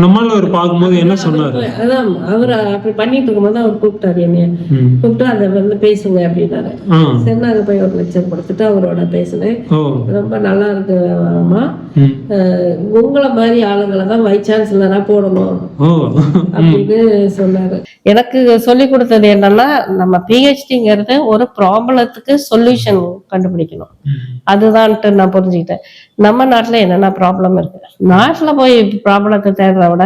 நம்மள ஒரு பார்க்கும்போது என்ன சொன்னாரு? அதான் அவர் அப்படி பண்ணிட்டு இருக்கும்போது அவர் கூப்பிட்டாரு என்னைய. கூப்பிட்டு அதை வந்து பேசுங்க அப்படின்னாரு. சரி நாங்க போய் ஒரு லெக்சர் கொடுத்துட்டு அவரோட பேசினேன். ரொம்ப நல்லா இருக்கு அம்மா உங்களை மாதிரி ஆளுங்களை தான் வைஸ் சான்சலரா போடணும். அப்படின்னு சொன்னாரு. எனக்கு சொல்லி கொடுத்தது என்னன்னா நம்ம பிஹெச்டிங்கிறது ஒரு ப்ராப்ளத்துக்கு சொல்யூஷன் கண்டுபிடிக்கணும். அதுதான்ட்டு நான் புரிஞ்சுக்கிட்டேன். நம்ம நாட்டுல என்னென்ன ப்ராப்ளம் இருக்கு? நாட்டுல போய் ப்ராப்ளத்தை தேடுறத விட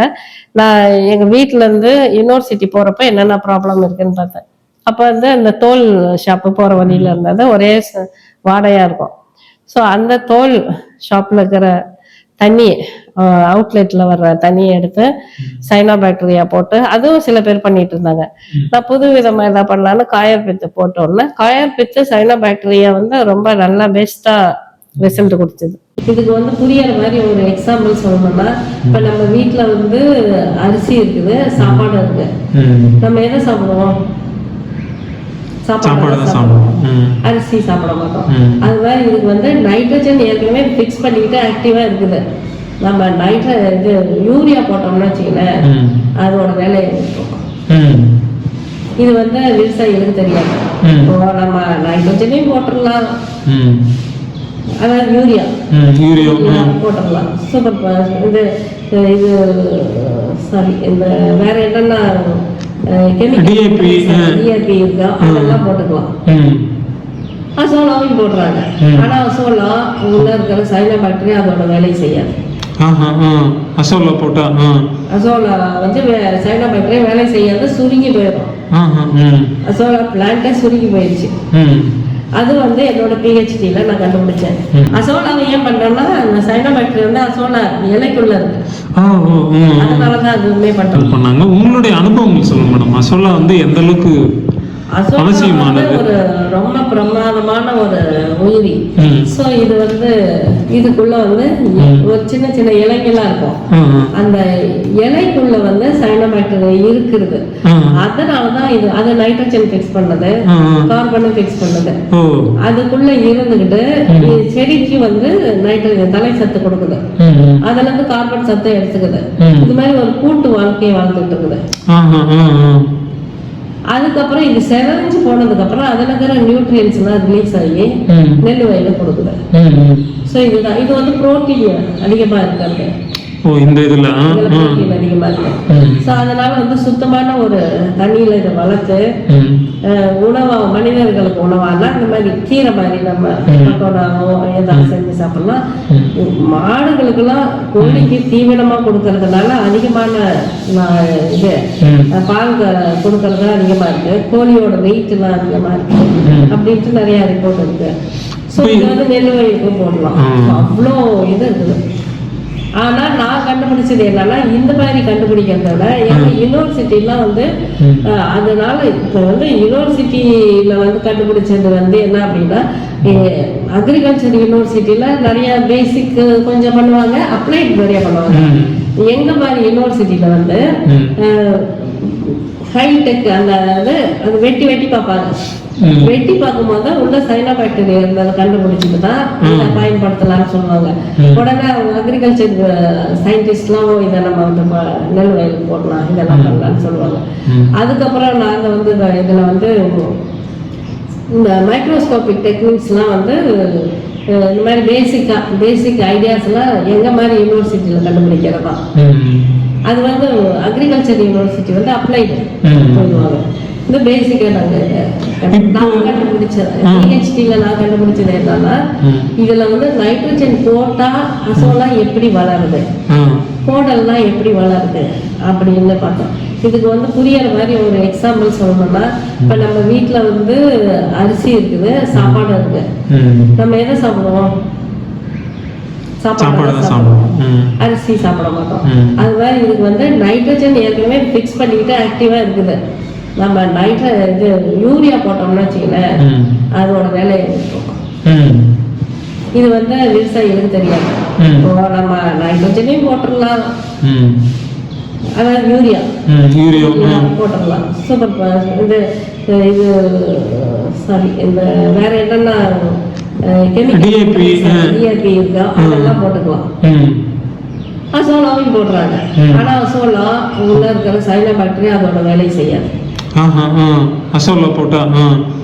நான் எங்க வீட்டுல இருந்து யூனிவர்சிட்டி போறப்ப என்னென்ன ப்ராப்ளம் இருக்குன்னு பார்த்தேன். அப்ப வந்து அந்த தோல் ஷாப்பு போற வழியில இருந்தது ஒரே வாடையா இருக்கும். ஸோ அந்த தோல் ஷாப்ல இருக்கிற தண்ணி அவுட்லெட்ல வர்ற தண்ணியை எடுத்து சைனா பாக்டீரியா போட்டு அதுவும் சில பேர் பண்ணிட்டு இருந்தாங்க. நான் புது விதமா என்ன பண்ணலான்னு காயர் பித்து போட்டோன்னே காயர் பித்து சைனா பாக்டீரியா வந்து ரொம்ப நல்லா பெஸ்டா ரிசல்ட் கொடுத்தது. இதுக்கு வந்து புரியற மாதிரி ஒரு எக்ஸாம்பிள் சொல்லணும்னா இப்ப நம்ம வீட்ல வந்து அரிசி இருக்குது சாப்பாடு இருக்கு. நம்ம எதை சாப்பிடுவோம் சாப்பாடு சாப்பிடுவோம். அரிசி சாப்பிட மாட்டோம். அது மாதிரி இதுக்கு வந்து நைட்ரஜன் ஏற்கனவே ஃபிக்ஸ் பண்ணிக்கிட்டு ஆக்டிவா இருக்குது நம்ம நைட்ர இது யூரியா போட்டோம்னு வச்சுக்கலேன் ம். அதோட. ம். இது வந்து விவசாயிகளுக்கு தெரியாது நம்ம நைட்ரஜனையும் போட்டுடலாம். அதாவது யூரியா. யூரியா. போட்டுடலாம் சூப்பர் இது இது சாரி இந்த வேற என்னென்ன ஆ. டிஏபி இருக்கா? அதெல்லாம் போட்டுக்கலாம். ம். அசோலாவையும் போடுறாங்க. ஆனா அசோலா உள்ள இருக்கிற சைனா பாக்டீரியா அதோட வேலையை செய்யாது. அசோலா போட்டா அசோலா வந்து சைனா பாக்டீரியா வேலை செய்யாது சுருங்கி போயிடும். அசோலா பிளான்ட்டே சுருங்கி போயிடுச்சு. அது வந்து என்னோட பிஹெச்டில நான் கண்டுபிடிச்சேன். அசோலாவை ஏன் பண்றேன்னா அந்த சைனா பாக்டீரியா வந்து அசோலா இலைக்குள்ள இருக்கு. அதனாலதான் அதுவுமே பண்றோம் பண்ணாங்க. உங்களுடைய அனுபவங்கள் சொல்லுங்க மேடம். அசோலா வந்து எந்த அளவுக்கு அவசியமானது. ஒரு ரொம்ப பிரமாதமான ஒரு உயிரி. சோ இது வந்து இதுக்குள்ள வந்து ஒரு சின்ன சின்ன இலைங்களா இருக்கும். அந்த இலைக்குள்ள வந்து சைனோபாக்டீரியா இருக்குது. அதனாலதான் இது அது நைட்ரஜன் ஃபிக்ஸ் பண்ணது. கார்பனும் ஃபிக்ஸ் பண்ணது. அதுக்குள்ள இருந்துகிட்டு செடிக்கு வந்து நைட்ரஜன் தலை சத்து கொடுக்குது. அதுல இருந்து கார்பன் சத்தை எடுத்துக்குது. இது மாதிரி ஒரு கூட்டு வாழ்க்கையை வாழ்ந்துட்டு இருக்குது. அதுக்கப்புறம் இது செவஞ்சு போனதுக்கு அப்புறம் அதுல இருக்கிற நியூட்ரியன்ஸ் எல்லாம் ரிலீஸ் ஆகி நெல் வயல ம். ஸோ இதுதான். இது வந்து புரோட்டீன் அதிகமா இருக்கிறது. ஓ இந்த இதுல ஆ இதுல ஆ. புரோட்டீன் அதிகமா இருக்கு. ஸோ அதனால வந்து சுத்தமான ஒரு தண்ணியில இதை வளர்த்து உணவா மனிதர்களுக்கு உணவானா இந்த மாதிரி கீரை மாதிரி நம்ம பக்கோடாவோ ஏதாவது செஞ்சு சாப்பிடலாம். மாடுகளுக்கெல்லாம் கோழிக்கு தீவனமா கொடுக்கறதுனால அதிகமான இது பால் கொடுக்கறது அதிகமா இருக்கு. கோழியோட வெயிட் எல்லாம் அதிகமா இருக்கு. அப்படின்ட்டு நிறைய ரிப்போர்ட் இருக்கு. ஸோ இது வந்து நெல் வயிறுக்கும் போடலாம். அவ்வளோ இது இருக்குது. ஆனா நான் கண்டுபிடிச்சது என்னன்னா இந்த மாதிரி கண்டுபிடிக்கிறத விட எங்க யூனிவர்சிட்டிலாம் வந்து அதனால இப்போ வந்து யூனிவர்சிட்டியில வந்து கண்டுபிடிச்சது வந்து என்ன அப்படின்னா அக்ரிகல்ச்சர் யூனிவர்சிட்டியில நிறைய பேசிக் கொஞ்சம் பண்ணுவாங்க அப்ளைட் நிறைய பண்ணுவாங்க. எங்க மாதிரி யூனிவர்சிட்டியில வந்து ஹைடெக் அந்த அது வெட்டி வெட்டி பார்ப்பாங்க. வெட்டி பார்க்கும்போது தான் உள்ள சைனா பாக்டீரியா இருந்ததை கண்டுபிடிச்சிட்டு தான் இதை பயன்படுத்தலாம்னு சொல்லுவாங்க. உடனே அவங்க அக்ரிகல்ச்சர் சயின்டிஸ்ட்லாம் இதை நம்ம வந்து நெல் வயலுக்கு போடலாம் இதெல்லாம் பண்ணலாம்னு சொல்லுவாங்க. அதுக்கப்புறம் நாங்கள் வந்து இதுல வந்து இந்த மைக்ரோஸ்கோபிக் டெக்னிக்ஸ்லாம் வந்து இந்த மாதிரி பேசிக்கா பேசிக் ஐடியாஸ்லாம் எங்க மாதிரி யூனிவர்சிட்டியில கண்டுபிடிக்கிறதா? அது வந்து அக்ரிகல்ச்சர் யூனிவர்சிட்டி வந்து அப்ளைடு ம். இந்த பேசிக்கா நான் கண்டுபிடிச்சது பிஹெச்டில நான் கண்டுபிடிச்சது என்னன்னா. இதுல வந்து நைட்ரஜன் போட்டா அசோலா எப்படி வளருது? கோடல்லாம் எப்படி வளருது? அப்படின்னு பார்த்தோம். இதுக்கு வந்து புரியற மாதிரி ஒரு எக்ஸாம்பிள் சொல்லணும்னா இப்ப நம்ம வீட்ல வந்து அரிசி இருக்குது சாப்பாடு இருக்கு. ம். நம்ம எதை சாப்பிடுவோம்? அரிசி சாப்பிட மாட்டோம். அது மாதிரி இதுக்கு வந்து நைட்ரஜன் ஏற்கனவே ஃபிக்ஸ் பண்ணிக்கிட்டு ஆக்டிவா இருக்குது. நம்ம நைட்ர இது யூரியா போட்டோம்னு வச்சுக்கலேன் அதோட. ம். இது வந்து விவசாயிகளுக்கு தெரியாது. இப்போ நம்ம நைட்ரஜனையும் போட்டுடலாம். அதாவது யூரியா போட்டுடலாம். சூப்பர் இது இது சாரி இந்த வேற என்னென்ன ஆ. டிஏபி இருக்கா அதெல்லாம் போட்டுக்கலாம். ம். அசோலாவும் போடுறாங்க. ஆனா அசோலா உள்ள இருக்கிற சைனா பாக்டீரியா அதோட வேலையை செய்யாது. அசோலா போட்டா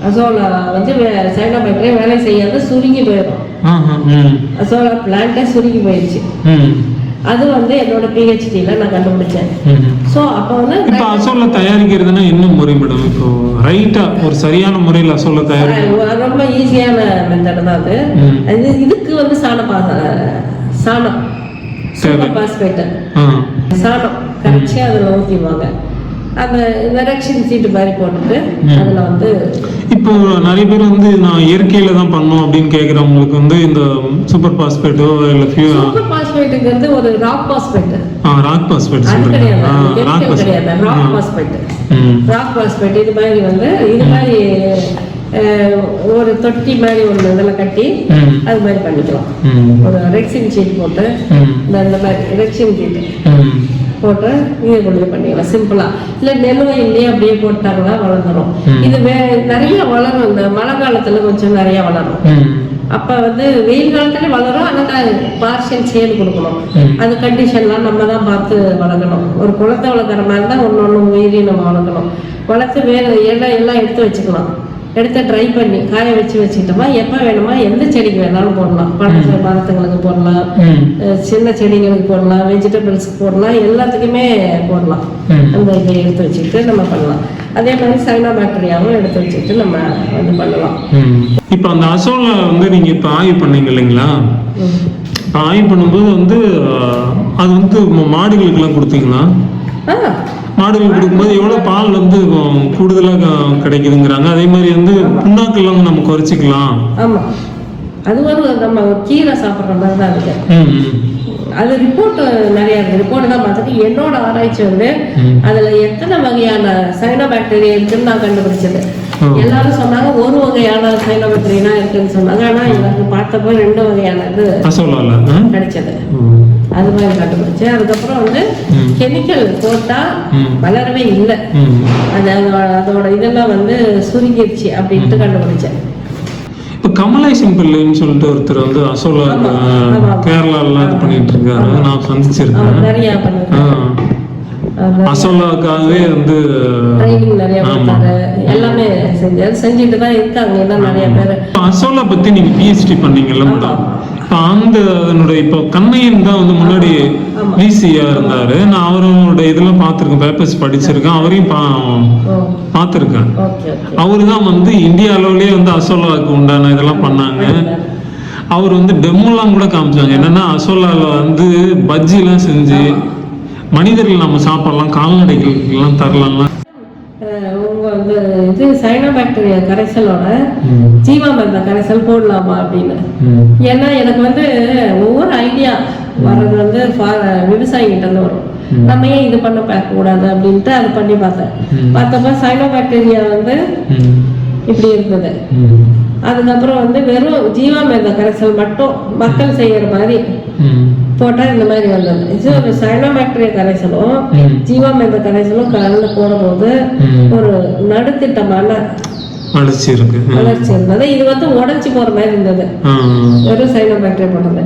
அசோலா வந்து சைனா பாக்டீரியா வேலை செய்யாது சுருங்கி போயிடும் அசோலா பிளான்ட்டே சுருங்கி போயிடுச்சு. அது வந்து என்னோட பிஹெச்டியில் நான் கண்டுபிடிச்சேன். ஸோ அப்போ வந்து இப்போ அசோலா தயாரிக்கிறதுனா என்ன முறை மேடம் இப்போ ரைட்டா ஒரு சரியான முறையில் அசோலா தயாரி அஹ் ரொம்ப ஈஸியான மெத்தட் தான் அது. அது இதுக்கு வந்து சாணம் சரி. சூப்பர் பாஸ்பேட்டு ஆ. சாணம் கரைச்சி அதில் ஊற்றிடுவாங்க அந்த ரெடக்ஷன் சீட்டு மாதிரி போட்டுட்டு. அதில் வந்து இப்போ நிறைய பேர் வந்து நான் இயற்கையில தான் பண்ணோம் அப்படின்னு கேட்குறவங்களுக்கு வந்து இந்த சூப்பர் பாஸ்பேட்டோ இல்லை ஃபியூ சூப்பர் பாஸ்பேட்டுங்கிறது ஒரு ராக் பாஸ்பேட் ஆ ராக் பாஸ்பேட் சொல்றீங்க. Rock phosphate rock phosphate rock phosphate இது மாதிரி வந்து இது மாதிரி ஒரு தொட்டி மாதிரி ஒன்று இதில் கட்டி அது மாதிரி பண்ணிக்கலாம். ஒரு ரெக்ஸின் ஷீட் போட்டு இந்த மாதிரி ரெக்ஸின் ஷீட் ம். போட்டு கொண்டு பண்ணிக்கலாம் சிம்பிளா இல்ல நெல் வயல்லையே அப்படியே போட்டாங்கன்னா வளர்ந்துரும். இது வே நிறைய வளரும் இந்த மழை காலத்துல கொஞ்சம் நிறைய வளரும். அப்ப வந்து வெயில் காலத்துல வளரும் ஆனால் பார்ஷியல் சேல் கொடுக்கணும். அது கண்டிஷன்லாம் நம்ம தான் பார்த்து வளர்க்கணும். ஒரு குளத்தை வளர்க்குற மாதிரி தான் ஒன்று ஒன்று உயிரி நம்ம வளர்க்கணும். வளர்த்து வேறு எல்லாம் எல்லாம் எடுத்து வச்சுக்கலாம். எடுத்து ட்ரை பண்ணி. காய வச்சு வச்சுக்கிட்டோமா எப்போ வேணுமா எந்த செடிக்கு வேணாலும் போடலாம். பழ மரத்துங்களுக்கு போடலாம். சின்ன செடிங்களுக்கு போடலாம். வெஜிடபிள்ஸ்க்கு போடலாம். எல்லாத்துக்குமே போடலாம். அந்த இதை எடுத்து வச்சுக்கிட்டு நம்ம பண்ணலாம். அதே மாதிரி சைனா பாக்டீரியாவும் எடுத்து வச்சுக்கிட்டு நம்ம வந்து பண்ணலாம். இப்போ அந்த அசோலா வந்து நீங்க இப்போ ஆய்வு பண்ணீங்க இல்லைங்களா? ஆய்வு பண்ணும்போது வந்து அது வந்து மாடுகளுக்கெல்லாம் கொடுத்தீங்களா? ஆ. மாடுகளுக்கு கொடுக்கும்போது எவ்வளோ பால் வந்து கூடுதலாக கிடைக்குதுங்கிறாங்க. அதே மாதிரி வந்து புண்ணாக்கெல்லாம் வந்து நம்ம குறைச்சிக்கலாம். ஆமா. அது ஒரு நம்ம கீரை சாப்பிட்ற மாதிரி தான் இருக்கு. அது ரிப்போர்ட் நிறைய இருக்கு. ரிப்போர்ட் தான் பார்த்துட்டு என்னோட ஆராய்ச்சி வந்து. அதுல எத்தனை வகையான சைனோ பாக்டீரியா இருக்குன்னு நான் கண்டுபிடிச்சது. எல்லாரும் சொன்னாங்க ஒரு வகையான சைனோ பாக்டீரியா இருக்குன்னு சொன்னாங்க. ஆனா எனக்கு பார்த்தப்போ ரெண்டு வகையான இது? கிடைச்சது. அது மாதிரி கண்டுபிடிச்சேன். அதுக்கப்புறம் வந்து. கெமிக்கல் போட்டா. வளரவே இல்லை. அது அதோட இதெல்லாம் வந்து சுருங்கிருச்சு அப்படின்ட்டு கண்டுபிடிச்சேன். இப்போ கமலேசன் பிள்ளைன்னு சொல்லிட்டு ஒருத்தர் வந்து அசோலா. கேரளாலாம் இது பண்ணிட்டு இருக்காரு. நான் சந்திச்சிருக்கேன். நிறைய அசோலாவுக்காகவே வந்து ட்ரைனிங் நிறைய. கொடுத்தாரு எல்லாமே செஞ்சுட்டு தான் இருக்காங்க. இன்னும் நிறைய பேர். அசோலா பத்தி நீங்க பிஹெச்டி பண்ணீங்கல்ல மேடம் இப்போ அந்த அதனுடைய இப்போ கண்ணையன் தான் வந்து முன்னாடி. விசியா இருந்தாரு. நான் அவரோட இதெல்லாம் பார்த்துருக்கேன். பேப்பர்ஸ் படிச்சிருக்கேன். அவரையும் பா பார்த்துருக்கேன். அவரு தான் வந்து இந்திய அளவுலயே வந்து அசோலாவுக்கு உண்டான இதெல்லாம் பண்ணாங்க. அவர் வந்து டெமோலாம் கூட காமிச்சாங்க. என்னன்னா அசோலால வந்து பஜ்ஜிலாம் செஞ்சு மனிதர்கள் நம்ம சாப்பிடலாம் கால்நடைகளுக்கு எல்லாம் தரலாம் வந்து இது சைனா பாக்டீரியா கரைசலோட. ஜீவாமிர்த கரைசல் போடலாமா அப்படின்னு. ஏன்னா எனக்கு வந்து ஒவ்வொரு ஐடியா வர்றது வந்து விவசாயிகிட்ட இருந்து வரும் நம்ம ஏன் இது பண்ண பார்க்க கூடாது அப்படின்ட்டு அது பண்ணி பார்த்தேன். பார்த்தப்ப சைனோ பாக்டீரியா வந்து. இப்படி இருந்தது. அதுக்கப்புறம் வந்து வெறும் ஜீவாமிர்த கரைசல் மட்டும் மக்கள் செய்யற மாதிரி ம். போட்டா இந்த மாதிரி வந்தது இது ஒரு சைனோ பாக்டீரியா கரைசலும். ஜீவாமிர்த கரைசலும் கலந்து போடும்போது. ஒரு நடுத்திட்டமான வளர்ச்சி இருக்கு ம். வளர்ச்சி இருந்தது இது வந்து உடைச்சு போற மாதிரி இருந்தது. வெறும் சைனோ பாக்டீரியா போட்டது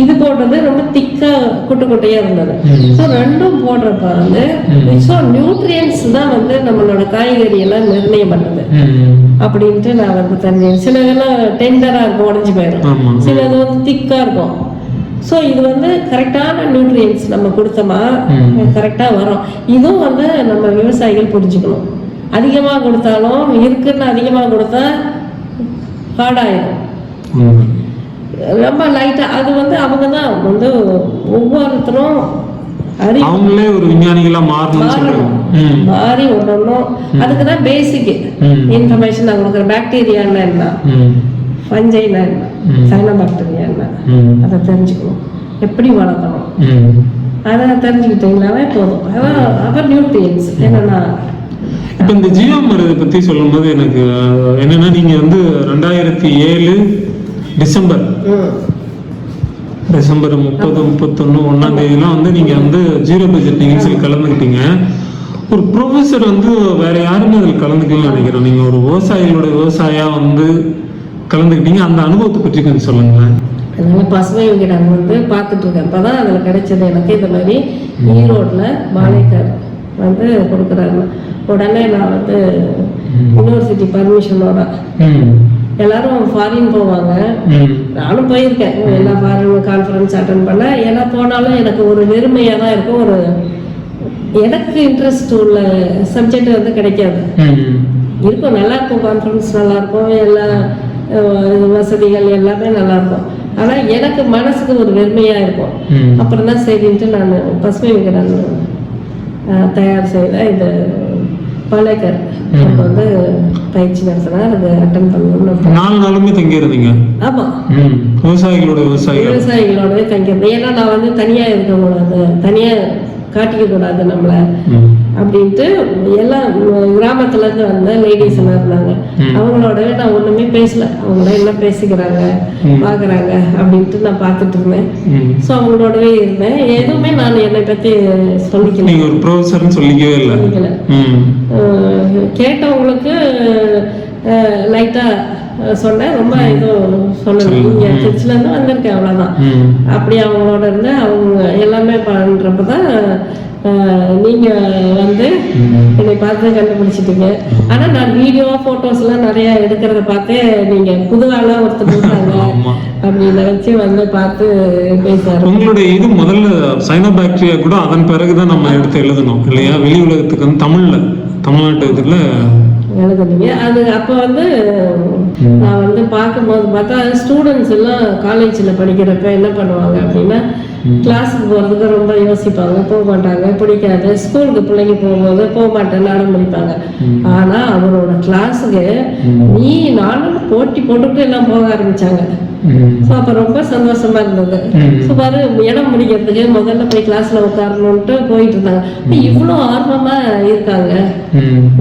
இது போட்டது ரொம்ப திக்கா குட்டு குட்டையா இருந்தது. ஸோ ரெண்டும் போடுறப்ப வந்து ஸோ நியூட்ரியன்ஸ் தான் வந்து நம்மளோட காய்கறி எல்லாம் நிர்ணயம் பண்ணுது. அப்படின்ட்டு நான் வந்து தெரிஞ்சேன் சில இதெல்லாம் டெண்டரா இருக்கும் உடஞ்சி போயிடும் சிலது வந்து திக்கா இருக்கும் ஸோ இது வந்து கரெக்டான நியூட்ரியன்ஸ் நம்ம கொடுத்தோமா ம். கரெக்டா வரும் இதுவும் வந்து நம்ம விவசாயிகள் புரிஞ்சுக்கணும் அதிகமா கொடுத்தாலும் இருக்குன்னு அதிகமா கொடுத்தா ஹார்டாயிடும். ரொம்ப லைட்டா அது வந்து அவங்க தான் வந்து ஒவ்வொருத்தரும் அவங்களே ஒரு விஞ்ஞானிகளா மாறணும்னு சொல்றாங்க ம். மாறி ஒன்றும் அதுக்கு தான் பேசிக். இன்ஃபர்மேஷன் நான் கொடுக்குறேன் பாக்டீரியான்னா என்ன ம். பஞ்சைனா என்ன. சைனா பாக்டீரியா என்ன ம். அதை தெரிஞ்சுக்கணும். எப்படி வளர்க்கணும்? ம். அதை தெரிஞ்சுக்கிட்டீங்களாவே போதும். அதான் அப்புறம் நியூட்ரியன்ஸ் என்னன்னா இப்ப இந்த ஜீவாமிரதை பத்தி சொல்லும்போது எனக்கு என்னன்னா நீங்க வந்து ரெண்டாயிரத்தி ஏழு டிசம்பர். டிசம்பர் முப்பது முப்பத்தொன்னு ஒன்னாம் தேதிலாம் வந்து நீங்க வந்து ஜீரோ பட்ஜெட் நிகழ்ச்சியில் கலந்துக்கிட்டீங்க. ஒரு ப்ரொஃபஸர் வந்து வேற யாருமே அதில் கலந்துக்கலன்னு நினைக்கிறேன். நீங்க ஒரு விவசாயிகளோட விவசாயியா வந்து கலந்துக்கிட்டீங்க? அந்த அனுபவத்தை பற்றி கொஞ்சம் சொல்லுங்களேன். அதனால பசுமை விகடன் வந்து பார்த்துட்டு இருக்கேன். அப்பதான் அதுல கிடைச்சது எனக்கு இந்த மாதிரி ஈரோட்ல பாலைக்கர் வந்து கொடுக்குறாங்க உடனே நான் வந்து யூனிவர்சிட்டி பர்மிஷனோட எல்லாரும் ஃபாரின் போவாங்க. நானும் போயிருக்கேன். எல்லா ஃபாரின் கான்ஃபரன்ஸ் அட்டன் பண்ண. ஏன்னா போனாலும் எனக்கு ஒரு வெறுமையா தான் இருக்கும். ஒரு எனக்கு இன்ட்ரெஸ்ட் உள்ள சப்ஜெக்ட் வந்து கிடைக்காது. இருக்கும். நல்லா இருக்கும். கான்ஃபரன்ஸ் நல்லா இருக்கும். எல்லா அஹ், வசதிகள் எல்லாமே நல்லா இருக்கும் ஆனா எனக்கு மனசுக்கு ஒரு வெறுமையா இருக்கும். அப்புறம் தான் சரின்ட்டு நான் பசுமை விகடன் தயார் செய்த இந்த பாலேக்கர் எனக்கு வந்து பயிற்சி நடத்தினா அதுக்கு அட்டன் பண்ணணும்னு நாலு நாளுமே தங்கி இருந்தீங்க ஆமா விவசாயிகளோட விவசாயிகள். விவசாயிகளோடவே தங்கியிருந்தேன். ஏன்னா நான் வந்து தனியா இருக்கக்கூடாது தனியா காட்டிக்க கூடாது நம்மள அப்படின்ட்டு எல்லாம் கிராமத்துல இருந்து வந்த லேடிஸ் எல்லாம் இருந்தாங்க. அவங்களோடவே நான் ஒண்ணுமே பேசல. அவங்கள என்ன பேசிக்கிறாங்க பாக்குறாங்க அப்படின்ட்டு நான் பார்த்துட்டு இருந்தேன். ஸோ அவங்களோடவே இருந்தேன். எதுவுமே நான் என்னை பத்தி சொல்லிக்கல. நீங்க ஒரு ப்ரொஃபஸர்னு சொல்லிக்கவே இல்லை? கேட்டவங்களுக்கு லைட்டா சொன்னேன். ரொம்ப எதுவும் சொல்லலை இங்க திருச்சில இருந்து வந்திருக்கேன் அவ்வளவுதான். ம். அப்படி அவங்களோட இருந்து அவங்க எல்லாமே பண்றப்ப தான் அஹ், நீங்க வந்து என்னை பார்த்து கண்டுபிடிச்சிட்டீங்க. ஆனா நான் வீடியோ போட்டோஸ் எல்லாம் நிறைய எடுக்கிறத பார்த்தே நீங்க புதுவாளா ஒருத்தர் ஆமா. அப்படின்னு நினைச்சு வந்து பார்த்து பேசாரு உங்களுடைய இது முதல்ல சைனோபாக்டீரியா கூட அதன் பிறகுதான் நம்ம எடுத்து எழுதணும் இல்லையா? வெளி உலகத்துக்கு வந்து தமிழ்ல தமிழ்நாட்டு இதுல எழுதுனீங்க அது அப்போ வந்து நான் வந்து பார்க்கும்போது பார்த்தா ஸ்டூடெண்ட்ஸ் எல்லாம் காலேஜில் படிக்கிறப்ப என்ன பண்ணுவாங்க அப்படின்னா கிளாஸுக்கு போகிறதுக்கு ரொம்ப யோசிப்பாங்க. போக மாட்டாங்க பிடிக்காது. ஸ்கூலுக்கு பிள்ளைங்க போகும்போது போக மாட்டேன்னு அடம் பிடிப்பாங்க ஆனால் அவரோட கிளாஸுக்கு நீ நானும் போட்டி போட்டுட்டு எல்லாம் போக ஆரம்பிச்சாங்க. ம் ஸோ அப்போ ரொம்ப சந்தோஷமா இருந்தது. ஸோ பாரு இடம் முடிக்கிறதுக்கு முதல்ல போய் கிளாஸ்ல உட்காரணுன்ட்டு போயிட்டு இருந்தாங்க. இவ்வளோ ஆர்வமா இருக்காங்க.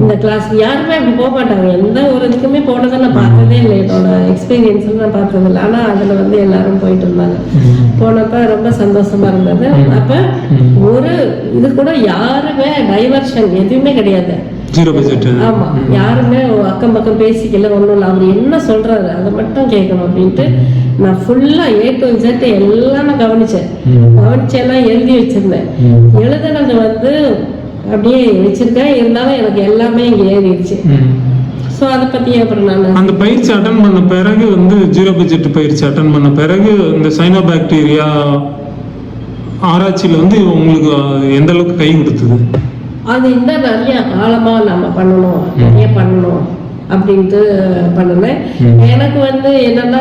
இந்த கிளாஸ் யாருமே அப்படி போக மாட்டாங்க. எந்த ஒரு இதுக்குமே போனதை நான் பார்த்ததே இல்லை. என்னோட எக்ஸ்பீரியன்ஸ் நான் பார்த்தது இல்லை. ஆனால் அதில் வந்து எல்லாரும் போயிட்டு இருந்தாங்க. போனப்ப ரொம்ப சந்தோஷமா இருந்தது. அப்ப ஒரு இது கூட யாருமே டைவர்ஷன் எதுவுமே கிடையாது. ஜீரோ பட்ஜெட் ஆமா யாருமே அக்கம் பக்கம் பேசிக்கல ஒண்ணும் இல்லை. அவர் என்ன சொல்றாரு அதை மட்டும் கேட்கணும் அப்படின்ட்டு நான் ஃபுல்லா ஏ டு Z எல்லாமே கவனிச்சேன். கவனிச்செல்லாம் எழுதி வச்சிருந்தேன். எழுதுனது வந்து அப்படியே வச்சிருக்கேன் இருந்தாலும் எனக்கு எல்லாமே இங்க ஏறிடுச்சு. ஸோ அதை பத்தி அப்புறம் நான் அந்த பயிற்சி அட்டன் பண்ண பிறகு வந்து ஜீரோ பட்ஜெட் பயிற்சி அட்டன் பண்ண பிறகு இந்த சைனோபாக்டீரியா ஆராய்ச்சியில வந்து உங்களுக்கு எந்த அளவுக்கு கை கொடுத்தது? அது இன்னும் நிறைய ஆழமா நம்ம பண்ணணும் நிறைய பண்ணணும் அப்படின்ட்டு பண்ணினேன் எனக்கு வந்து என்னன்னா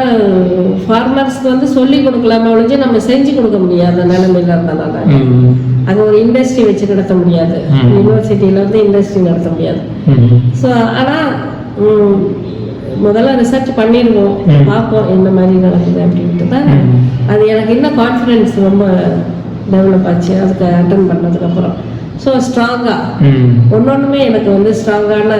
ஃபார்மர்ஸ்க்கு வந்து சொல்லி கொடுக்கலாமே ஒழிஞ்சு நம்ம செஞ்சு கொடுக்க முடியாத நிலைமையில இருந்தனால. அங்க ஒரு இண்டஸ்ட்ரி வச்சு நடத்த முடியாது. யூனிவர்சிட்டியில வந்து இண்டஸ்ட்ரி நடத்த முடியாது. ஸோ ஆனா ம், முதல்ல ரிசர்ச் பண்ணிடுவோம் பார்ப்போம் என்ன மாதிரி நடக்குது அப்படின்ட்டு. தான் அது எனக்கு இன்னும் கான்ஃபிடென்ஸ் ரொம்ப டெவலப் ஆச்சு. அதுக்கு அட்டன் பண்ணதுக்கு அப்புறம். ஸோ ஸ்ட்ராங்கா ம். ஒன்னொன்றுமே எனக்கு வந்து ஸ்ட்ராங்கான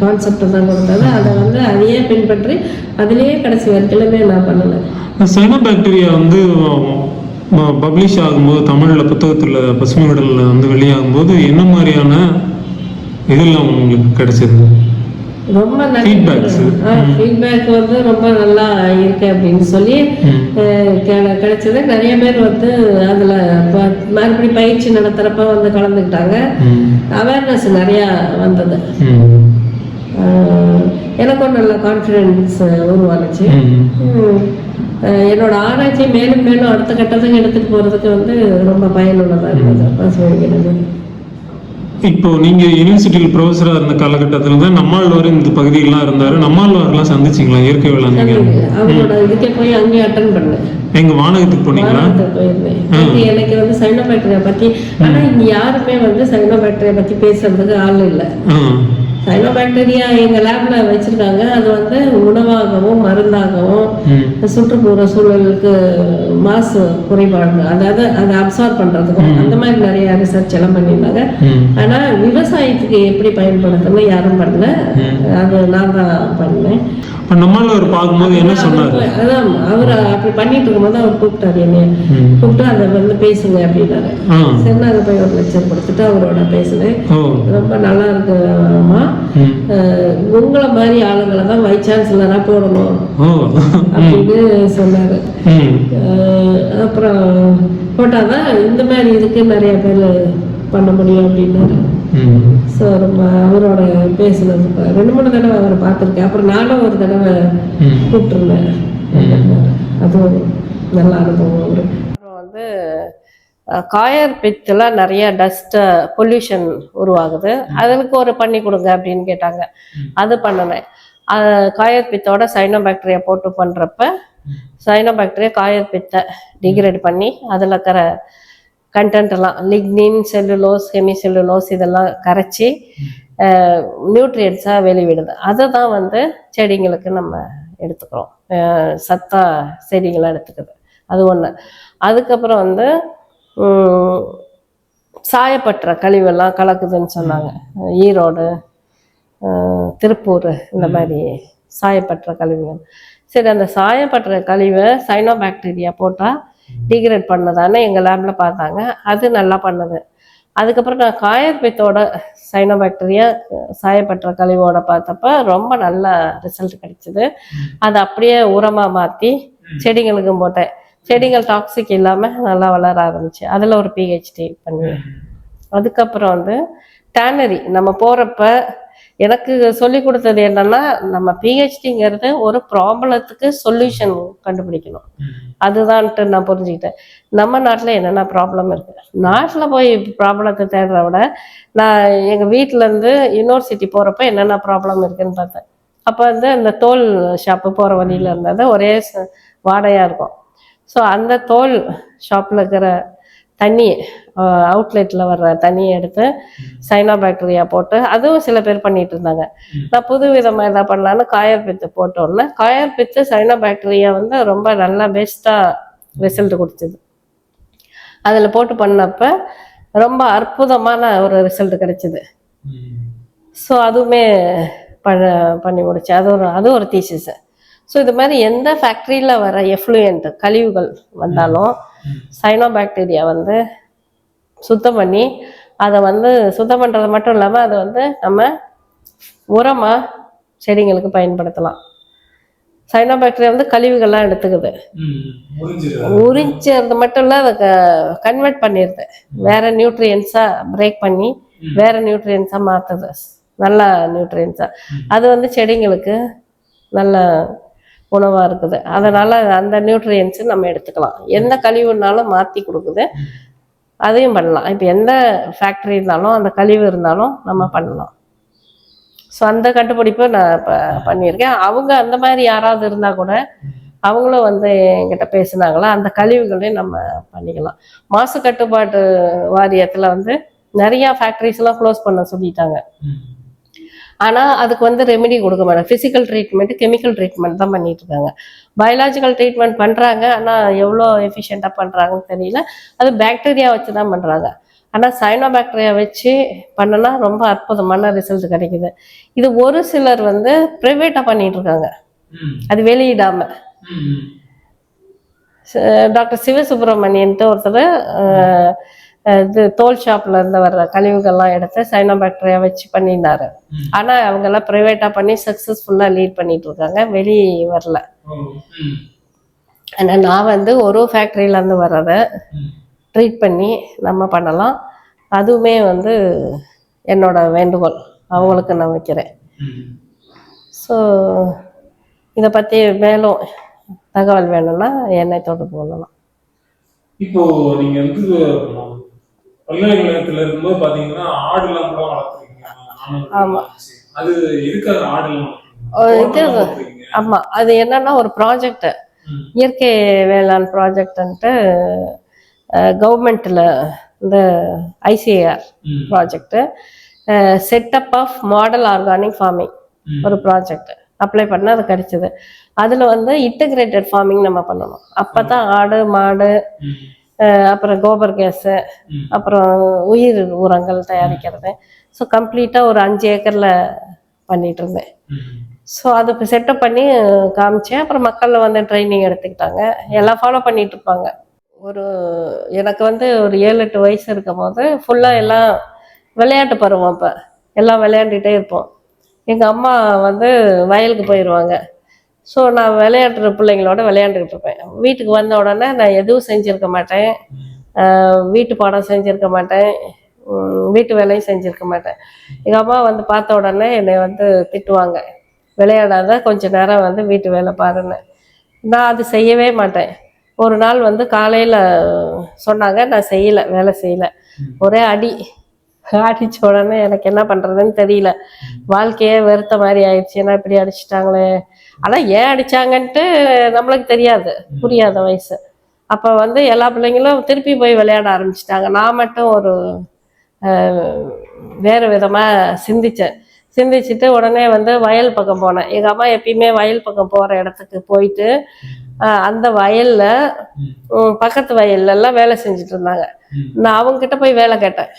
கான்செப்ட் தான் கொடுத்தது அதை வந்து அதையே பின்பற்றி அதிலேயே கடைசி வரைக்கிலுமே நான் பண்ணினேன் சைனோபாக்டீரியா வந்து பப்ளிஷ் ஆகும்போது தமிழ்ல புத்தகத்துல பசுமை விடல்ல வந்து வெளியாகும்போது என்ன மாதிரியான இதெல்லாம் உங்களுக்கு கிடைச்சது ரொம்ப. ஃபீட்பேக் வந்து ரொம்ப நல்லா இருக்கு அப்படின்னு சொல்லி கிடைச்சது. நிறைய பேர் வந்து அதுல மறுபடியும் பயிற்சி நடத்துறப்ப வந்து கலந்துக்கிட்டாங்க. அவேர்னஸ் நிறைய வந்தது. எனக்கும் நல்ல கான்ஃபிடென்ஸ் உருவானுச்சு. என்னோட ஆராய்ச்சி மேலும் மேலும் அடுத்த கட்டத்துக்கு எடுத்துட்டு போறதுக்கு வந்து ரொம்ப பயனுள்ளதா இருந்தது. பசுமை. இப்போ நீங்க யூனிவர்சிட்டியில் ப்ரொஃபஸரா இருந்த காலகட்டத்துல தான் நம்மாழ்வார் இந்த பகுதியெல்லாம் இருந்தாரு. நம்மாழ்வார்லாம் சந்திச்சிங்களா? இயற்கை அட்டன் பண்ணேன். எங்க வானகத்துக்கு போனீங்களா? எனக்கு வந்து சைனோபாக்டீரியா பத்தி ஆனா இங்க யாருமே வந்து சைனோபாக்டீரியா பத்தி பேசுறதுக்கு ஆள் இல்லை. ஆ. சைனோபாக்டீரியா எங்க லேப்ல வச்சிருக்காங்க. அது வந்து உணவாகவும் மருந்தாகவும். சுற்றுப்புற சூழலுக்கு மாசு குறைபாடு அதாவது அதை அப்சார்ப் பண்றதுக்கும் அந்த மாதிரி நிறைய ரிசர்ச் எல்லாம் பண்ணியிருந்தாங்க. ஆனா விவசாயத்துக்கு எப்படி பயன்படுத்தணும் யாரும் பண்ணல. அது நான் தான் பண்ணேன். இப்ப நம்மளவர் பார்க்கும்போது என்ன சொன்னாரு? அதான் அவர் அப்படி பண்ணிட்டு இருக்கும்போது அவர் கூப்பிட்டாரு என்னைய. கூப்பிட்டு அதை வந்து பேசுங்க அப்படின்னாரு. சரி நாங்கள் போய் ஒரு லெக்சர் கொடுத்துட்டு அவரோட பேசினேன். ரொம்ப நல்லா இருக்குமா உங்களை மாதிரி ஆளுங்களை தான் வைஸ் சான்சலராக போடணும் அப்படின்னு சொன்னாரு. அப்புறம் போட்டாதான் இந்த மாதிரி இதுக்கு நிறைய பேர் பண்ண முடியும் அப்படின்னாரு. ஸோ நம்ம அவரோட பேசினது ரெண்டு மூணு தடவை அவரை பார்த்துருக்கேன். அப்புறம் நானும் ஒரு தடவை கூப்பிட்டுருந்தேன். அதுவும் நல்ல அனுபவம் அவரு. அப்புறம் வந்து காயர் பித்தில் நிறைய டஸ்ட்டு பொல்யூஷன் உருவாகுது. அதுக்கு ஒரு பண்ணி கொடுங்க அப்படின்னு கேட்டாங்க. அது பண்ணினேன். காயர் பித்தோட சைனோ பாக்டீரியா போட்டு பண்ணுறப்ப சைனோபாக்டீரியா காயர் பித்தை டிகிரேட் பண்ணி அதில் இருக்கிற கண்டென்ட் எல்லாம் லிக்னின் செல்லுலோஸ் ஹெமி செல்லுலோஸ் இதெல்லாம் கரைச்சி நியூட்ரியன்ஸாக வெளிவிடுது. அதை தான் வந்து செடிங்களுக்கு நம்ம எடுத்துக்கிறோம். சத்தா செடிகளை எடுத்துக்குது. அது ஒன்று அதுக்கப்புறம் வந்து சாயப்பற்ற கழிவெல்லாம் கலக்குதுன்னு சொன்னாங்க. ஈரோடு திருப்பூர் இந்த மாதிரி சாயப்பற்ற கழிவுகள். சரி அந்த சாயப்பற்ற கழிவை சைனோபாக்டீரியா போட்டால் டிகிரேட் பண்ணதானே எங்கள் லேபில் பார்த்தாங்க. அது நல்லா பண்ணுது. அதுக்கப்புறம் நான் காயர்பித்தோட சைனோபாக்டீரியா சாயப்பற்ற கழிவோட பார்த்தப்ப ரொம்ப நல்ல ரிசல்ட் கிடைச்சிது. அதை அப்படியே உரமாக மாற்றி செடிங்களுக்கும் போட்டேன். செடிகள் டாக்ஸிக் இல்லாமல் நல்லா வளர ஆரம்பிச்சு. அதில் ஒரு பிஹெச்டி பண்ணி அதுக்கப்புறம் வந்து டேனரி நம்ம போகிறப்ப எனக்கு சொல்லி கொடுத்தது என்னன்னா நம்ம பிஹெச்டிங்கிறது ஒரு ப்ராப்ளத்துக்கு சொல்யூஷன் கண்டுபிடிக்கணும். அதுதான்ட்டு நான் புரிஞ்சுக்கிட்டேன். நம்ம நாட்டில் என்னென்ன ப்ராப்ளம் இருக்கு? நாட்டில் போய் ப்ராப்ளத்தை தேடுறத விட நான் எங்கள் வீட்டிலேருந்து யூனிவர்சிட்டி போகிறப்ப என்னென்ன ப்ராப்ளம் இருக்குன்னு பார்த்தேன். அப்போ வந்து அந்த தோல் ஷாப்பு போகிற வழியில் இருந்தது. ஒரே வாடையாக இருக்கும். ஸோ அந்த தோல் ஷாப்பில் இருக்கிற தண்ணி அவுட்லெட்டில் வர்ற தண்ணியை எடுத்து சைனா பாக்டீரியா போட்டு அதுவும் சில பேர் பண்ணிட்டு இருந்தாங்க. நான் புது விதமாக என்ன பண்ணலான்னு காயர் பித்து போட்டோன்னே காயர் பித்து சைனோபாக்டீரியா வந்து ரொம்ப நல்லா பெஸ்ட்டாக ரிசல்ட் கொடுத்தது. அதில் போட்டு பண்ணப்ப ரொம்ப அற்புதமான ஒரு ரிசல்ட் கிடைச்சிது. ஸோ அதுவுமே பண்ண பண்ணி முடிச்சேன் அது ஒரு அது ஒரு தீசிஸ் ஸோ இது மாதிரி எந்த ஃபேக்ட்ரியில் வர எஃப்ளூயன்ட் கழிவுகள் வந்தாலும் சைனோபாக்டீரியா வந்து சுத்தம் பண்ணி அதை வந்து சுத்தம் பண்ணுறது மட்டும் இல்லாமல் அதை வந்து நம்ம உரமாக செடிங்களுக்கு பயன்படுத்தலாம். சைனோபாக்டீரியா வந்து கழிவுகள்லாம் எடுத்துக்குது. உறிஞ்சது மட்டும் இல்லை அதை கன்வெர்ட் பண்ணிடுது. வேற நியூட்ரியன்ஸாக பிரேக் பண்ணி வேற நியூட்ரியன்ஸாக மாற்றுது நல்ல நியூட்ரியன்ஸாக அது வந்து செடிங்களுக்கு நல்ல உணவாக இருக்குது. அதனால் அந்த நியூட்ரியன்ஸு நம்ம எடுத்துக்கலாம். எந்த கழிவுனாலும் மாற்றி கொடுக்குது. அதையும் பண்ணலாம். இப்போ எந்த ஃபேக்ட்ரி இருந்தாலும் அந்த கழிவு இருந்தாலும் நம்ம பண்ணலாம். ஸோ அந்த கண்டுபிடிப்பு நான் இப்போ பண்ணியிருக்கேன். அவங்க அந்த மாதிரி யாராவது இருந்தால் கூட அவங்களும் வந்து என்கிட்ட பேசுனாங்களா அந்த கழிவுகளையும் நம்ம பண்ணிக்கலாம். மாசு கட்டுப்பாட்டு வாரியத்தில் வந்து நிறையா ஃபேக்ட்ரிஸ்லாம் க்ளோஸ் பண்ண சொல்லிட்டாங்க. ஆனால் அதுக்கு வந்து ரெமெடி கொடுக்க மாட்டாங்க. ஃபிசிக்கல் ட்ரீட்மெண்ட் கெமிக்கல் ட்ரீட்மெண்ட் தான் பண்ணிட்டு இருக்காங்க பயாலஜிக்கல் ட்ரீட்மெண்ட் பண்ணுறாங்க ஆனால் எவ்வளோ எஃபிஷியண்ட்டாக பண்ணுறாங்கன்னு தெரியல. அது பாக்டீரியா வச்சு தான் பண்ணுறாங்க ஆனால் சைனோபாக்டீரியா வச்சு பண்ணனா ரொம்ப அற்புதமான ரிசல்ட் கிடைக்குது. இது ஒரு சிலர் வந்து ப்ரைவேட்டாக பண்ணிட்டு இருக்காங்க அது வெளியிடாம. ச- டாக்டர் சிவசுப்ரமணியன்ட்டு ஒருத்தர் இது தோல் ஷாப்ல இருந்து வர்ற கழிவுகள்லாம் எடுத்து சைனோபாக்டீரியா வச்சு பண்ணியிருந்தாரு ஆனா அவங்க எல்லாம் ப்ரைவேட்டா பண்ணி சக்சஸ்ஃபுல்லா லீட் பண்ணிட்டு இருக்காங்க. வெளி வரல. ஆனா நான் வந்து ஒரு ஃபேக்டரியில இருந்து வர்றத ட்ரீட் பண்ணி நம்ம பண்ணலாம். அதுவுமே வந்து என்னோட வேண்டுகோள். அவங்களுக்கு நான் வைக்கிறேன். ஸோ இதை பற்றி மேலும் தகவல் வேணும்னா என்னை தொடர்பு கொள்ளலாம். இப்போ நீங்க வந்து பல்கலைக்கழகத்துல இருக்கும்போது பாத்தீங்கன்னா ஆடுலாம் கூட வளர்த்துருக்கீங்க. ஆமா. அது இது- தோட்டமா வளர்த்துறீங்க? ஆமாம் அது என்னன்னா ஒரு ப்ராஜெக்ட். இயற்கை வேளாண் ப்ராஜெக்ட்ன்ட்டு கவர்மெண்ட்டில் இந்த ஐசிஏஆர் ம். Project setup of model organic farming. ஒரு ப்ராஜெக்ட் அப்ளை பண்ணால் அது கிடைச்சது. அதில் வந்து இன்டகிரேட்டட் ஃபார்மிங் நம்ம பண்ணணும். அப்போ தான் ஆடு மாடு அப்புறம் கோபர் கேஸு. அப்புறம் உயிர் உரங்கள் தயாரிக்கிறது. ஸோ கம்ப்ளீட்டாக ஒரு அஞ்சு ஏக்கரில் பண்ணிட்டு இருந்தேன். ஸோ அது செட்டப் பண்ணி காமிச்சேன். அப்புறம் மக்களில் வந்து ட்ரைனிங் எடுத்துக்கிட்டாங்க. எல்லாம் ஃபாலோ பண்ணிட்டு இருப்பாங்க. ஒரு எனக்கு வந்து ஒரு ஏழு எட்டு வயசு இருக்கும் போது ஃபுல்லாக எல்லாம் விளையாட்டு பருவம் அப்போ எல்லாம் விளையாண்டுட்டே இருப்போம். எங்கள் அம்மா வந்து வயலுக்கு போயிடுவாங்க ஸோ நான் விளையாடுற பிள்ளைங்களோட விளையாண்டுக்கிட்டு இருப்பேன். வீட்டுக்கு வந்த உடனே நான் எதுவும் செஞ்சுருக்க மாட்டேன். வீட்டு பாடம் செஞ்சுருக்க மாட்டேன். வீட்டு வேலையும் செஞ்சுருக்க மாட்டேன். எங்கள் அம்மா வந்து பார்த்த உடனே என்னை வந்து திட்டுவாங்க. விளையாடாத கொஞ்ச நேரம் வந்து வீட்டு வேலை பாருன்னு. நான் அது செய்யவே மாட்டேன். ஒரு நாள் வந்து காலையில் சொன்னாங்க நான் செய்யலை வேலை செய்யலை. ஒரே அடி. அடித்த உடனே எனக்கு என்ன பண்ணுறதுன்னு தெரியல. வாழ்க்கையே வெறுத்த மாதிரி ஆயிடுச்சு. ஏன்னா இப்படி அடிச்சிட்டாங்களே. ஆனால் ஏன் அடிச்சாங்கன்ட்டு நம்மளுக்கு தெரியாது. புரியாத வயசு. அப்போ வந்து எல்லா பிள்ளைங்களும் திருப்பி போய் விளையாட ஆரம்பிச்சிட்டாங்க. நான் மட்டும் ஒரு வேறு விதமாக சிந்திச்சேன். சிந்திச்சுட்டு உடனே வந்து வயல் பக்கம் போனேன். எங்கள் அம்மா எப்பயுமே வயல் பக்கம் போகிற இடத்துக்கு போயிட்டு அந்த வயலில் பக்கத்து வயல்ல எல்லாம் வேலை செஞ்சுட்டு இருந்தாங்க. நான் அவங்ககிட்ட போய் வேலை கேட்டேன்.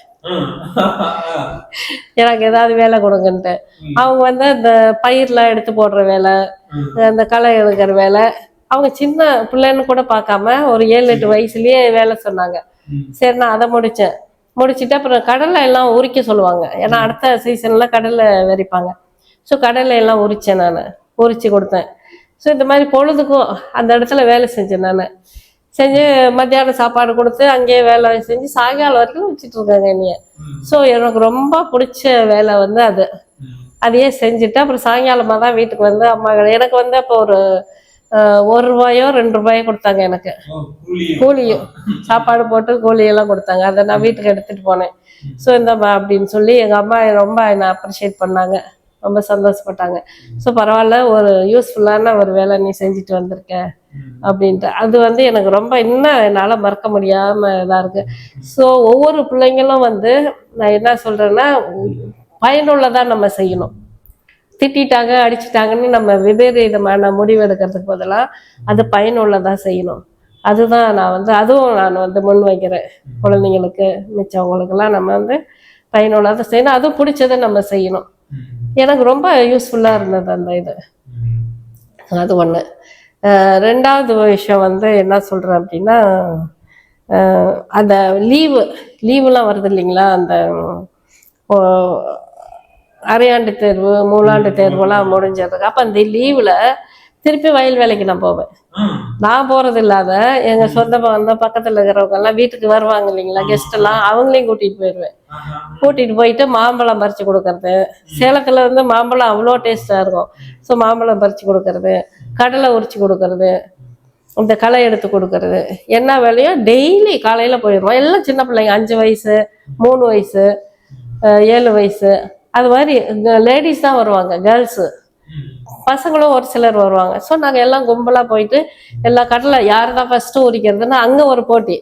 எனக்கு ஏதாவது வேலை கொடுங்கன்ட்டு. அவங்க வந்து இந்த பயிர்லாம் எடுத்து போடுற வேலை இந்த களை எடுக்கிற வேலை. அவங்க சின்ன பிள்ளைன்னு கூட பார்க்காம ஒரு ஏழு எட்டு வயசுலயே வேலை சொன்னாங்க. சரி நான் அதை முடிச்சேன். முடிச்சுட்டு அப்புறம் கடலை எல்லாம் உரிக்க சொல்லுவாங்க. ஏன்னா அடுத்த சீசன்ல கடலை விரிப்பாங்க ஸோ கடலை எல்லாம் உரிச்சேன் நான். உரிச்சு கொடுத்தேன். ஸோ இந்த மாதிரி பொழுதுக்கும் அந்த இடத்துல வேலை செஞ்சேன் நான். செஞ்சு மத்தியானம் சாப்பாடு கொடுத்து அங்கேயே வேலை செஞ்சு சாயங்காலம் வரைக்கும் வச்சுட்டு இருக்காங்க என்னைய. ஸோ எனக்கு ரொம்ப பிடிச்ச வேலை வந்து அது. அதையே செஞ்சுட்டு அப்புறம் சாயங்காலமாக தான் வீட்டுக்கு வந்து அம்மா எனக்கு வந்து அப்போ ஒரு ஒரு ரூபாயோ ரெண்டு ரூபாயோ கொடுத்தாங்க எனக்கு. கூலியும் சாப்பாடு போட்டு கூலியெல்லாம் கொடுத்தாங்க. அதை நான் வீட்டுக்கு எடுத்துட்டு போனேன். ஸோ இந்த மா- அப்படின்னு சொல்லி எங்கள் அம்மா ரொம்ப என்னை அப்ரிஷியேட் பண்ணாங்க. ரொம்ப சந்தோஷப்பட்டாங்க. ஸோ பரவாயில்ல ஒரு யூஸ்ஃபுல்லான ஒரு வேலை நீ செஞ்சுட்டு வந்திருக்க. அப்படின்ட்டு. அது வந்து எனக்கு ரொம்ப இன்னும் என்னால் மறக்க முடியாமல் இதாக இருக்கு. ஸோ ஒவ்வொரு பிள்ளைங்களும் வந்து நான் என்ன சொல்கிறேன்னா பயனுள்ளதாக நம்ம செய்யணும். திட்டிட்டாங்க அடிச்சிட்டாங்கன்னு நம்ம விபரீதமான முடிவு எடுக்கிறதுக்கு பதிலாக அது பயனுள்ளதாக செய்யணும். அதுதான் நான் வந்து அதுவும் நான் வந்து முன் வைக்கிறேன். குழந்தைங்களுக்கு மிச்சவங்களுக்கெல்லாம் நம்ம வந்து பயனுள்ளதாக செய்யணும். அதுவும் பிடிச்சதை நம்ம செய்யணும். எனக்கு ரொம்ப யூஸ்ஃபுல்லாக இருந்தது அந்த இது. அது ஒன்று ரெண்டாவது விஷயம் வந்து என்ன சொல்கிறேன் அப்படின்னா அந்த லீவு லீவுலாம் வருது இல்லைங்களா? அந்த அரையாண்டு தேர்வு மூலாண்டு தேர்வுலாம் முடிஞ்சதுக்கு அப்போ அந்த லீவில் திருப்பி வயல் வேலைக்கு நான் போவேன். நான் போகிறது இல்லாத எங்கள் சொந்த பந்த பக்கத்தில் இருக்கிறவங்க எல்லாம் வீட்டுக்கு வருவாங்க இல்லைங்களா? கெஸ்ட் எல்லாம் அவங்களையும் கூட்டிகிட்டு போயிடுவேன். கூட்டிகிட்டு போயிட்டு மாம்பழம் பறித்து கொடுக்கறது. சேலத்தில் வந்து மாம்பழம் அவ்வளோ டேஸ்ட்டாக இருக்கும். ஸோ மாம்பழம் பறித்து கொடுக்கறது. கடலை உரிச்சு கொடுக்கறது இந்த களை எடுத்து கொடுக்கறது. என்ன வேலையோ டெய்லி காலையில் போயிடுவோம் எல்லாம் சின்ன பிள்ளைங்க அஞ்சு வயசு மூணு வயசு ஏழு வயசு. அது மாதிரி லேடிஸ் தான் வருவாங்க கேர்ள்ஸு பசங்களும் ஒரு சிலர் வருவாங்க. ஸோ நாங்கள் எல்லாம் கும்பலாக போயிட்டு எல்லா கடலை யார் தான் ஃபஸ்ட்டு உரிக்கிறதுன்னா அங்கே ஒரு போட்டி.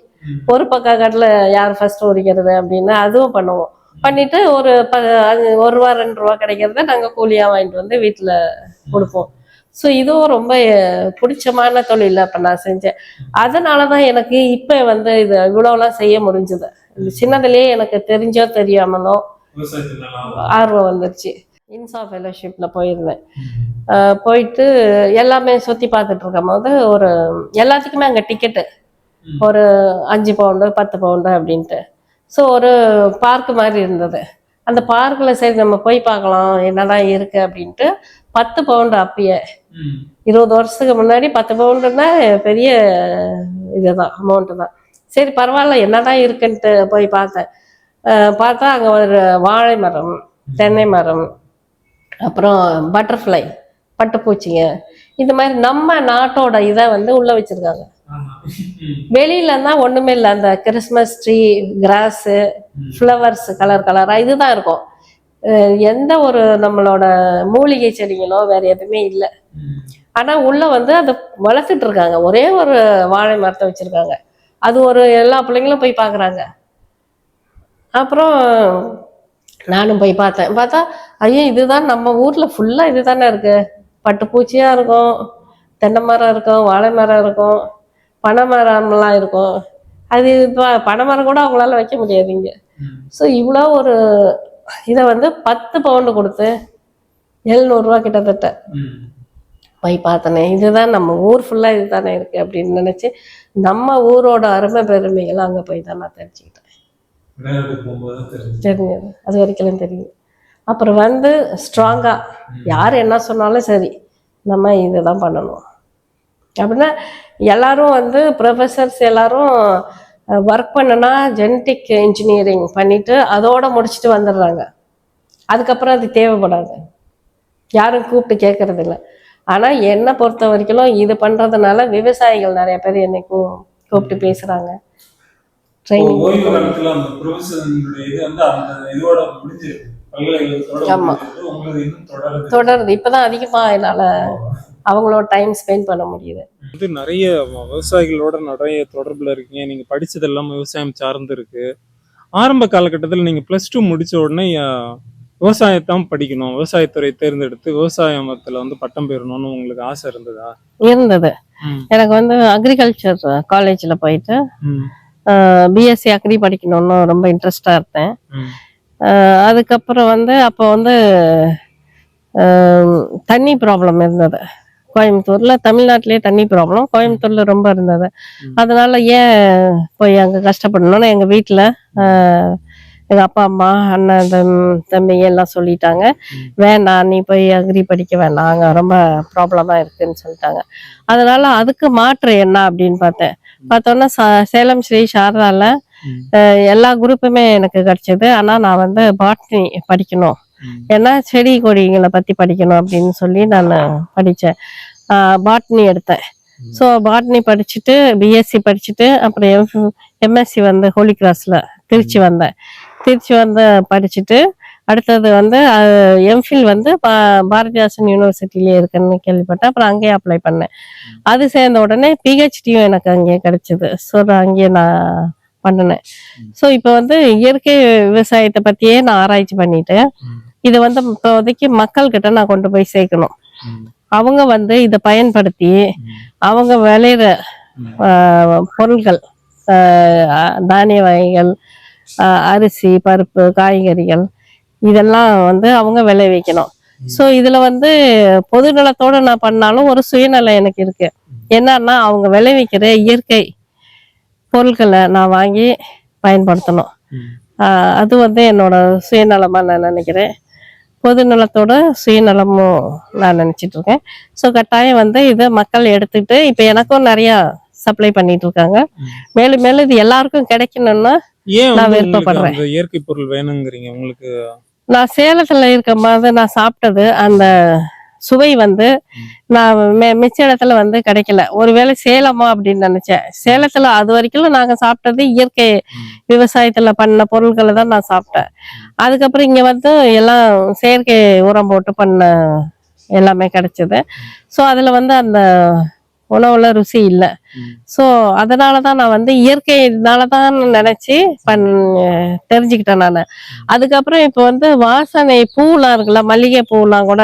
ஒரு பக்கம் கடலை யார் ஃபஸ்ட்டு உரிக்கிறது அப்படின்னு அதுவும் பண்ணுவோம். பண்ணிட்டு ஒரு ப ஒரு ரூபா ரெண்டு ரூபா கிடைக்கிறத நாங்கள் கூலியாக வாங்கிட்டு வந்து வீட்டில் கொடுப்போம். ஸோ இதுவும் ரொம்ப பிடிச்சமான தொழில் அப்போ நான் செஞ்சேன். அதனால தான் எனக்கு இப்போ வந்து இது இவ்வளோலாம் செய்ய முடிஞ்சுது. சின்னதுலேயே எனக்கு தெரிஞ்சோ தெரியாமலோ ஆர்வம் வந்துருச்சு. இன்சா ஃபெலோஷிப்பில் போயிருந்தேன். போயிட்டு எல்லாமே சுற்றி பார்த்துட்டு இருக்கும் போது ஒரு எல்லாத்துக்குமே அங்கே டிக்கெட்டு ஒரு அஞ்சு பவுண்டு பத்து பவுண்டு அப்படின்ட்டு. ஸோ ஒரு பார்க் மாதிரி இருந்தது. அந்த பார்க்கில் சரி நம்ம போய் பார்க்கலாம் என்னதான் இருக்குது அப்படின்ட்டு பத்து பவுண்டு அப்பயே இருபது வருஷத்துக்கு முன்னாடி பத்து பவுண்டுன்னா பெரிய இதுதான் அமௌண்ட்டு தான். சரி பரவாயில்ல என்னதான் இருக்குன்ட்டு போய் பார்த்தேன். பார்த்தா அங்கே ஒரு வாழை மரம் தென்னை மரம் அப்புறம் பட்டர்ஃப்ளை பட்டுப்பூச்சிங்க. இந்த மாதிரி நம்ம நாட்டோட இதை வந்து உள்ள வச்சிருக்காங்க. வெளியில தான் ஒண்ணுமே இல்லை அந்த Christmas tree grass flowers colour கலராக இதுதான் இருக்கும். எந்த ஒரு நம்மளோட மூலிகை செடிகளோ வேற எதுவுமே இல்லை. ஆனா உள்ள வந்து அதை வளர்த்துட்டு இருக்காங்க ஒரே ஒரு வாழை மரத்தை வச்சிருக்காங்க. அது ஒரு எல்லா பிள்ளைங்களும் போய் பாக்குறாங்க. அப்புறம் நானும் போய் பார்த்தேன். பார்த்தா ஐயோ இதுதான் நம்ம ஊர்ல ஃபுல்லா இதுதானே இருக்கு. பட்டுப்பூச்சியா இருக்கும் தென்னை மரம் இருக்கும் வாழை மரம் இருக்கும் பனை மரம்லாம் இருக்கும். அது இப்போ பனை மரம் கூட அவங்களால வைக்க முடியாது இங்க. ஸோ இவ்வளோ ஒரு இதை வந்து பத்து பவுண்டு கொடுத்து எழுநூறுவா கிட்டத்தட்ட. போய் பார்த்தனே. இதுதான் நம்ம ஊர் ஃபுல்லாக இதுதானே இருக்குது அப்படின்னு நினச்சி நம்ம ஊரோட அருமை பெருமைகள் அங்கே போய் தான் நான் தெரிஞ்சுக்கிட்டேன். தான் தெரிஞ்சது. அது வரைக்கும் தெரியும். அப்புறம் வந்து ஸ்ட்ராங்காக யார் என்ன சொன்னாலும் சரி நம்ம இதுதான் பண்ணணும். அப்படின்னா எல்லாரும் வந்து ப்ரொஃபஸர்ஸ் எல்லாரும் ஒர்க் பண்ணுனா ஜெனட்டிக் இன்ஜினியரிங் பண்ணிட்டு அதோட முடிச்சுட்டு வந்துடுறாங்க. அதுக்கப்புறம் அது தேவைப்படாது. யாரும் கூப்பிட்டு கேட்கறது இல்லை ஆனால் என்னை பொறுத்த வரைக்கும் இது பண்ணுறதுனால விவசாயிகள் நிறைய பேர் என்னை கூ கூப்பிட்டு பேசுகிறாங்க இது தொடருது. இப்போதான் அதிகமாக என்னால் அவங்களோட டைம் ஸ்பெண்ட் பண்ண முடியுது. வந்து நிறைய விவசாயிகளோட நிறைய தொடர்புல இருக்கீங்க. நீங்க படிச்சது எல்லாம் விவசாயம் சார்ந்து இருக்கு. ஆரம்ப காலகட்டத்தில் நீங்க பிளஸ் டூ முடிச்ச உடனே விவசாயத்தான் படிக்கணும். விவசாயத்துறை தேர்ந்தெடுத்து விவசாயத்துல வந்து பட்டம் பெறணும்னு உங்களுக்கு ஆசை இருந்ததா? இருந்தது. எனக்கு வந்து அக்ரிகல்ச்சர் காலேஜில் போயிட்டு பிஎஸ்சி அக்ரி படிக்கணும்னு ரொம்ப இன்ட்ரெஸ்டாக இருந்தேன். அதுக்கப்புறம் வந்து அப்போ வந்து தண்ணி ப்ராப்ளம் இருந்தது. கோயம்புத்தூர்ல தமிழ்நாட்டிலே தண்ணி ப்ராப்ளம் கோயம்புத்தூர்ல ரொம்ப இருந்தது. அதனால ஏன் போய் அங்க கஷ்டப்படணும்னு எங்க வீட்டுல எங்கள் அப்பா அம்மா அண்ணன் தம் தம்பிங்க எல்லாம் சொல்லிட்டாங்க. ம். வேண்டாம் நீ போய் அக்ரி படிக்க வேண்டாம். அங்கே ரொம்ப ப்ராப்ளமாக இருக்குன்னு சொல்லிட்டாங்க. அதனால அதுக்கு மாற்று என்ன அப்படின்னு பார்த்தேன். பார்த்தோன்னா ச- சேலம் ஸ்ரீ சாரதாவில் எல்லா குரூப்புமே எனக்கு கிடைச்சது. ஆனால் நான் வந்து பாட்னி படிக்கணும். ஏன்னா செடி கொடிகளை பற்றி படிக்கணும் அப்படின்னு சொல்லி நான் படித்தேன் பாட்னி எடுத்தேன். ஸோ பாட்னி படிச்சுட்டு பிஎஸ்சி படிச்சுட்டு அப்புறம் எம் எம்எஸ்சி வந்து ஹோலி கிராஸில் திருச்சி வந்தேன். திருச்சி வந்து படிச்சுட்டு அடுத்தது வந்து எம்ஃபில் வந்து பா- பாரதிதாசன் யூனிவர்சிட்டிலேயே இருக்குன்னு கேள்விப்பட்டேன். அப்புறம் அங்கேயே அப்ளை பண்ணேன். அது சேர்ந்த உடனே பிஹெச்டியும் எனக்கு அங்கேயே கிடைச்சிது. ஸோ நான் அங்கேயே நான் பண்ணினேன். ஸோ இப்போ வந்து இயற்கை விவசாயத்தை பற்றியே நான் ஆராய்ச்சி பண்ணிட்டு ம், இதை வந்து இப்போதைக்கு மக்கள்கிட்ட நான் கொண்டு போய் சேர்க்கணும். அவங்க வந்து இதை பயன்படுத்தி அவங்க விளையிற பொருள்கள் ஆஹ், பொருட்கள் ஆஹ், தானிய வகைகள் அரிசி பருப்பு காய்கறிகள் இதெல்லாம் வந்து அவங்க விளைவிக்கணும். ஸோ இதில் வந்து பொது நலத்தோடு நான் பண்ணாலும் ஒரு சுயநலம் எனக்கு இருக்கு. என்னன்னா அவங்க விளைவிக்கிற இயற்கை பொருட்களை நான் வாங்கி பயன்படுத்தணும். அது வந்து என்னோட சுயநலமாக நான் நினைக்கிறேன். பொது நலத்தோட சுயநலமும் நான் நினச்சிட்டு இருக்கேன். ஸோ கட்டாயம் வந்து இதை மக்கள் எடுத்துக்கிட்டு இப்போ எனக்கும் நிறையா சப்ளை பண்ணிட்டு இருக்காங்க. மேலும் மேலும் இது எல்லாருக்கும் கிடைக்கணும்னா ஏன் நான் விருப்பப்படுறேன். இயற்கை பொருள் வேணுங்கிறீங்க? உங்களுக்கு நான் சேலத்துல இருக்கும் போது நான் சாப்பிட்டது. அந்த சுவை வந்து நான் மிச்ச இடத்துல வந்து கிடைக்கல. ஒருவேளை சேலமா அப்படின்னு நினைச்சேன். சேலத்துல அது வரைக்கும் நாங்க சாப்பிட்டது இயற்கை விவசாயத்துல பண்ண பொருட்களை தான் நான் சாப்பிட்டேன். அதுக்கப்புறம் இங்க வந்து எல்லாம் செயற்கை உரம் போட்டு பண்ண எல்லாமே கிடைச்சது. ஸோ அதுல வந்து அந்த உணவுல ருசி இல்லை. ஸோ அதனால தான் நான் வந்து இயற்கைனால தான் நினைச்சு பண் தெரிஞ்சுக்கிட்டேன் நான். அதுக்கப்புறம் இப்போ வந்து வாசனை பூலாம் இருக்குல்ல மல்லிகை பூலாம் கூட.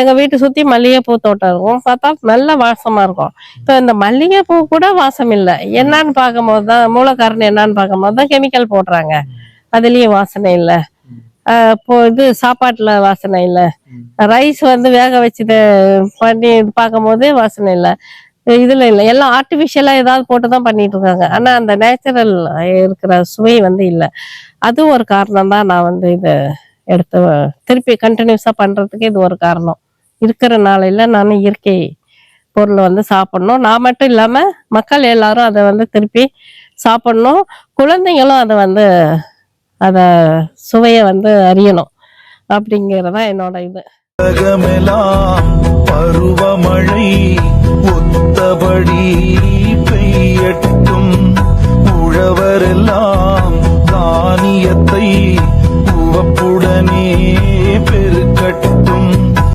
எங்க வீட்டை சுத்தி மல்லிகை பூ தோட்டம் இருக்கும். பார்த்தா நல்ல வாசமா இருக்கும். இப்போ இந்த மல்லிகை பூ கூட வாசம் இல்லை. என்னன்னு பார்க்கும்போது தான் மூலக்காரணம் என்னன்னு பார்க்கும்போது தான் கெமிக்கல் போடுறாங்க. அதுலயும் வாசனை இல்லை. இப்போ இது சாப்பாட்டுல வாசனை இல்லை. ரைஸ் வந்து வேக வச்சது பண்ணி இது பார்க்கும்போது வாசனை இல்லை. இதுல இல்லை. எல்லாம் ஆர்டிஃபிஷியலா ஏதாவது போட்டு தான் பண்ணிட்டு இருக்காங்க ஆனா அந்த நேச்சுரல் இருக்கிற சுவை வந்து இல்லை. அதுவும் ஒரு காரணம் தான் நான் வந்து இதை எடுத்து திருப்பி கண்டினியூஸா பண்றதுக்கு இது ஒரு காரணம். இருக்கிற நாளையில நான் இயற்கை பொருள் வந்து சாப்பிடணும். நான் மட்டும் இல்லாம மக்கள் எல்லாரும் அதை வந்து திருப்பி சாப்பிடணும். குழந்தைங்களும் அதை வந்து அத சுவையை வந்து அறியணும். அப்படிங்கிறதான் என்னோட இது. பருவமழை ஒத்தபடி பெய்யட்டும். உழவரெல்லாம் தானியத்தை உவப்புடனே பெருக்கட்டும்.